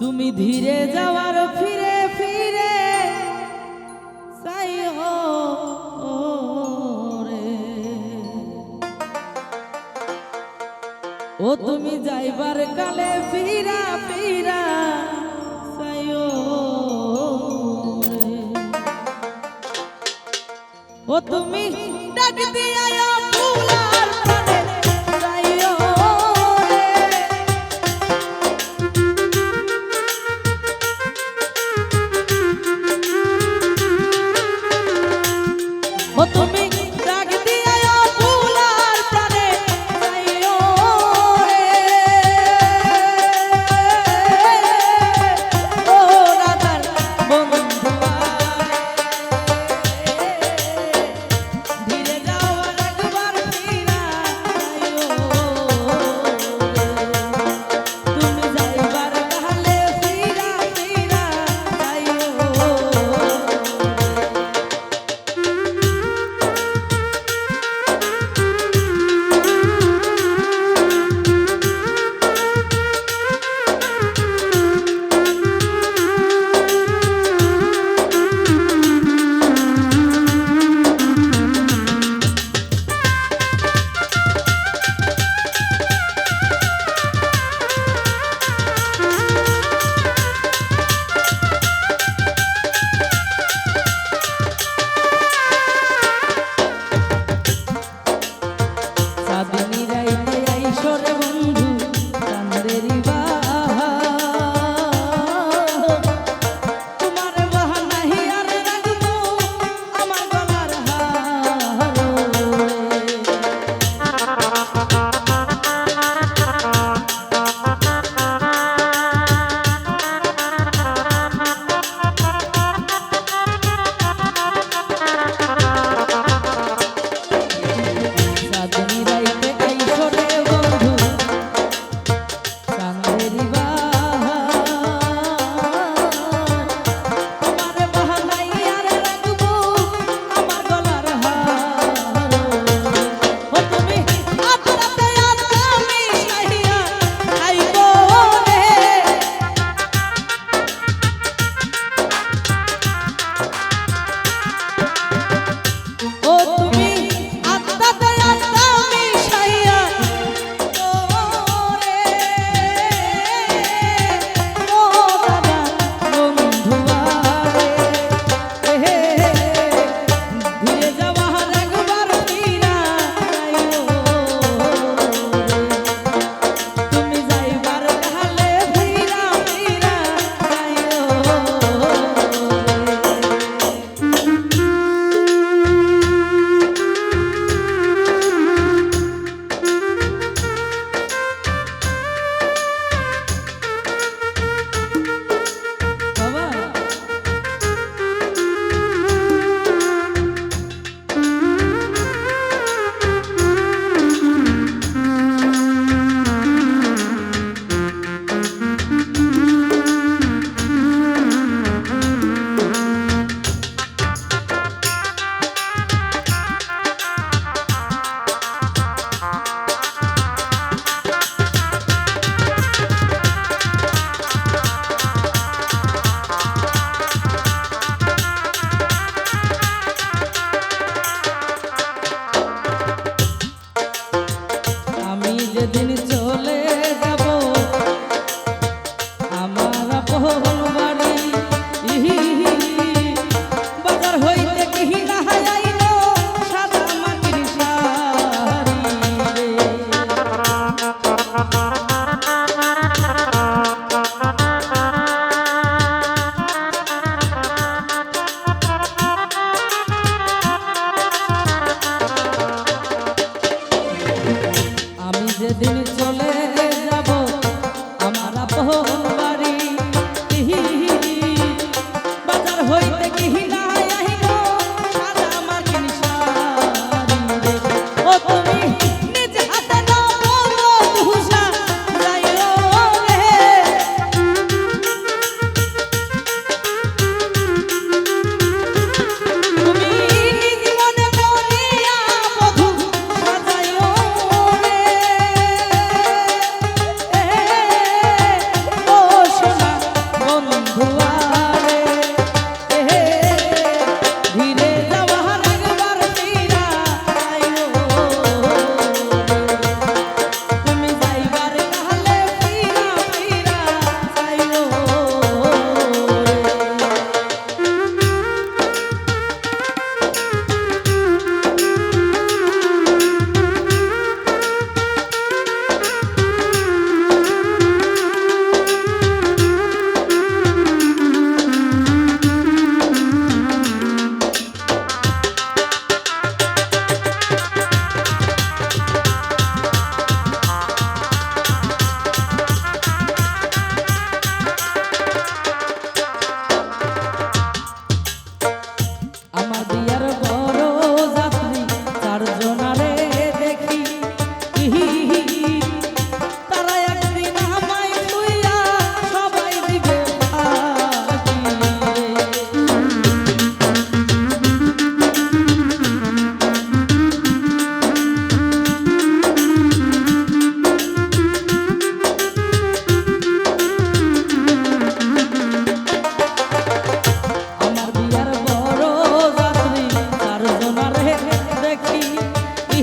তুমি ধীরে যাওয়ার ফিরে ফিরে। চাইও রে। ও তুমি যাইবার কালে ফিরা ফিরা। ও তুমি ডাক দিয়া ফুলার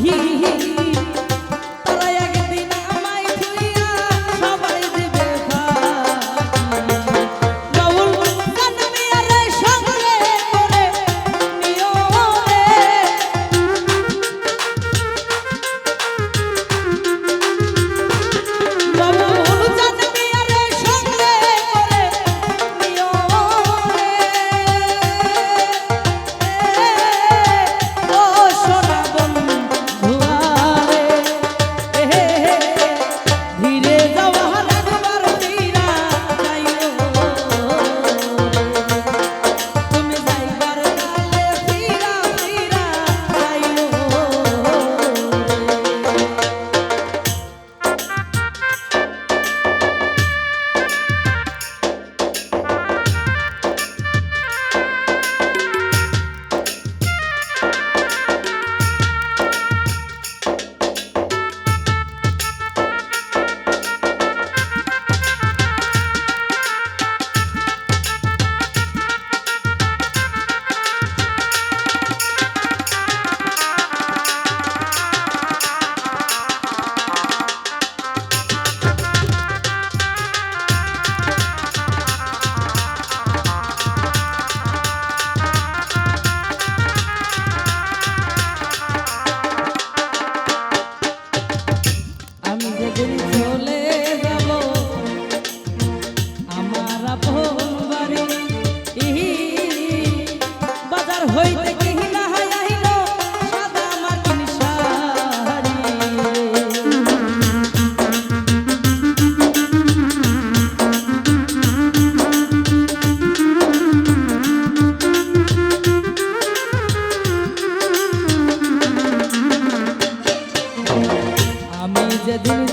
ही é do